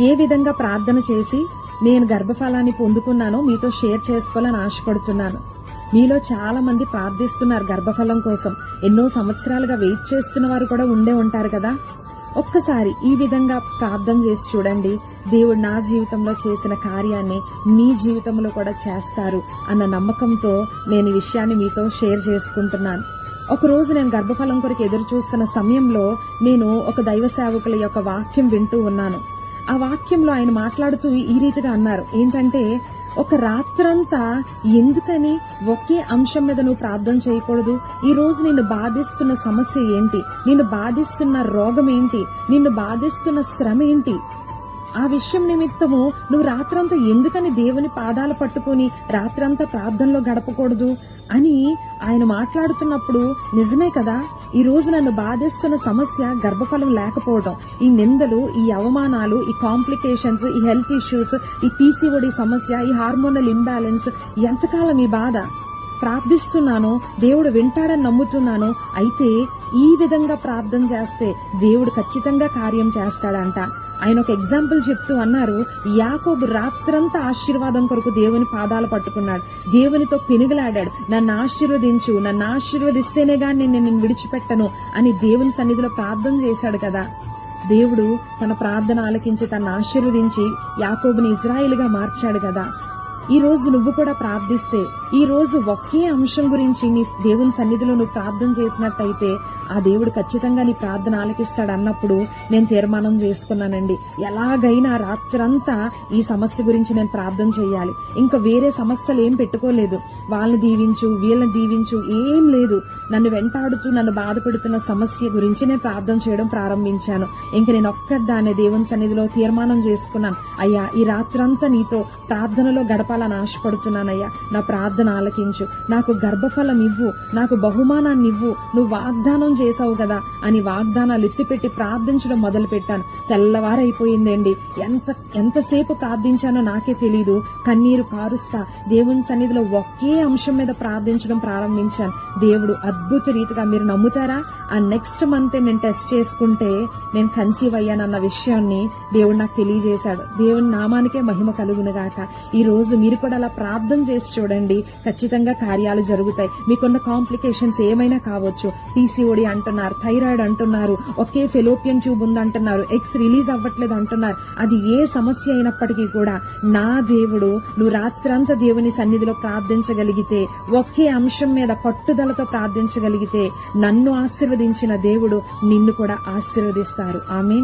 ఏ విధంగా ప్రార్థన చేసి నేను గర్భఫలాన్ని పొందుకున్నానో మీతో షేర్ చేసుకోవాలని ఆశపడుతున్నాను. మీలో చాలా మంది ప్రార్థిస్తున్నారు గర్భఫలం కోసం. ఎన్నో సంవత్సరాలుగా వెయిట్ చేస్తున్న వారు కూడా ఉండే ఉంటారు కదా. ఒక్కసారి ఈ విధంగా ప్రార్థన చేసి చూడండి. దేవుడు నా జీవితంలో చేసిన కార్యాన్ని మీ జీవితంలో కూడా చేస్తారు అన్న నమ్మకంతో నేను ఈ విషయాన్ని మీతో షేర్ చేసుకుంటున్నాను. ఒకరోజు నేను గర్భఫలం కొరకు ఎదురు చూస్తున్న సమయంలో నేను ఒక దైవ సేవకుల యొక్క వాక్యం వింటూ ఉన్నాను. ఆ వాక్యంలో ఆయన మాట్లాడుతూ ఈ రీతిగా అన్నారు. ఏంటంటే ఒక రాత్రంతా ఎందుకని ఒకే అంశం మీద నువ్వు ప్రార్థన చేయకూడదు? ఈ రోజు నిన్ను బాధిస్తున్న సమస్య ఏంటి? నిన్ను బాధిస్తున్న రోగం ఏంటి? నిన్ను బాధిస్తున్న శ్రమ ఏంటి? ఆ విషయం నిమిత్తము నువ్వు రాత్రంతా ఎందుకని దేవుని పాదాలు పట్టుకొని రాత్రంతా ప్రార్థనలో గడపకూడదు అని ఆయన మాట్లాడుతున్నప్పుడు నిజమే కదా? ఈ రోజు నన్ను బాధిస్తున్న సమస్య గర్భఫలం లేకపోవడం ఈ నిందలు ఈ అవమానాలు ఈ కాంప్లికేషన్స్ ఈ హెల్త్ ఇష్యూస్ ఈ పీసీఓడి సమస్య ఈ హార్మోనల్ ఇంబ్యాలెన్స్ ఎంతకాలం ఈ బాధ? ప్రార్థిస్తున్నాను దేవుడు వింటాడని నమ్ముతున్నాను. అయితే ఈ విధంగా ప్రార్థన చేస్తే దేవుడు ఖచ్చితంగా కార్యం చేస్తాడంట. ఆయన ఒక ఎగ్జాంపుల్ చెప్తూ అన్నారు యాకోబు రాత్రంతా ఆశీర్వాదం కొరకు దేవుని పాదాలు పట్టుకున్నాడు. దేవునితో పెనుగులాడాడు. నన్ను ఆశీర్వదించు నన్ను ఆశీర్వదిస్తేనే గాని నేను నిన్ను విడిచిపెట్టను అని దేవుని సన్నిధిలో ప్రార్థన చేశాడు కదా. దేవుడు తన ప్రార్థన ఆలకించి తను ఆశీర్వదించి యాకోబుని ఇజ్రాయిల్గా మార్చాడు కదా. ఈ రోజు నువ్వు కూడా ప్రార్థిస్తే ఈ రోజు ఒకే అంశం గురించి నీ దేవుని సన్నిధిలో నువ్వు ప్రార్థన చేసినట్టయితే ఆ దేవుడు ఖచ్చితంగా నీ ప్రార్థన ఆలకిస్తాడు అన్నప్పుడు నేను తీర్మానం చేసుకున్నానండి. ఎలాగైనా రాత్రంతా ఈ సమస్య గురించి నేను ప్రార్థన చేయాలి. ఇంకా వేరే సమస్యలు ఏం పెట్టుకోలేదు. వాళ్ళని దీవించు వీళ్ళని దీవించు ఏం లేదు. నన్ను వెంటాడుతూ నన్ను బాధపెడుతున్న సమస్య గురించి నేను ప్రార్థన చేయడం ప్రారంభించాను. ఇంక నేను ఒక్కదాన్ని దేవుని సన్నిధిలో తీర్మానం చేసుకున్నాను. అయ్యా ఈ రాత్రంతా నీతో ప్రార్థనలో గడపాలని ఆశపడుతున్నానయ్యా నా ప్రార్థన ఆలకించు. నాకు గర్భఫలం ఇవ్వు. నాకు బహుమానాన్ని ఇవ్వు. నువ్వు వాగ్దానం చేసావు కదా అని వాగ్దానాలు ఎత్తిపెట్టి ప్రార్థించడం మొదలు పెట్టాను తెల్లవారైపోయిందండి. ఎంత ఎంతసేపు ప్రార్థించానో నాకే తెలియదు కన్నీరు కారుస్తా. దేవుని సన్నిధిలో ఒకే అంశం మీద ప్రార్థించడం ప్రారంభించాను. దేవుడు అద్భుత రీతిగా మీరు నమ్ముతారా? ఆ నెక్స్ట్ మంత్ నేను టెస్ట్ చేసుకుంటే నేను కన్సీవ్ అయ్యానన్న విషయాన్ని దేవుడు నాకు తెలియజేశాడు. దేవుని నామానికే మహిమ కలుగునుగాక ఈ రోజు మీరు కూడా అలా ప్రార్థన చేసి చూడండి. ఖచ్చితంగా కార్యాలు జరుగుతాయి. మీకున్న కాంప్లికేషన్స్ ఏమైనా కావచ్చు. పీసీఓడి అంటున్నారు థైరాయిడ్ అంటున్నారు ఒకే ఫెలోపియన్ ట్యూబ్ ఉందంటున్నారు ఎక్స్ రిలీజ్ అవ్వట్లేదు అంటున్నారు. అది ఏ సమస్య అయినప్పటికీ కూడా నా దేవుడు నువ్వు రాత్రంతా దేవుని సన్నిధిలో ప్రార్థించగలిగితే ఒకే అంశం మీద పట్టుదలతో ప్రార్థించగలిగితే నన్ను ఆశీర్వదించిన దేవుడు నిన్ను కూడా ఆశీర్వదిస్తారు. ఆమె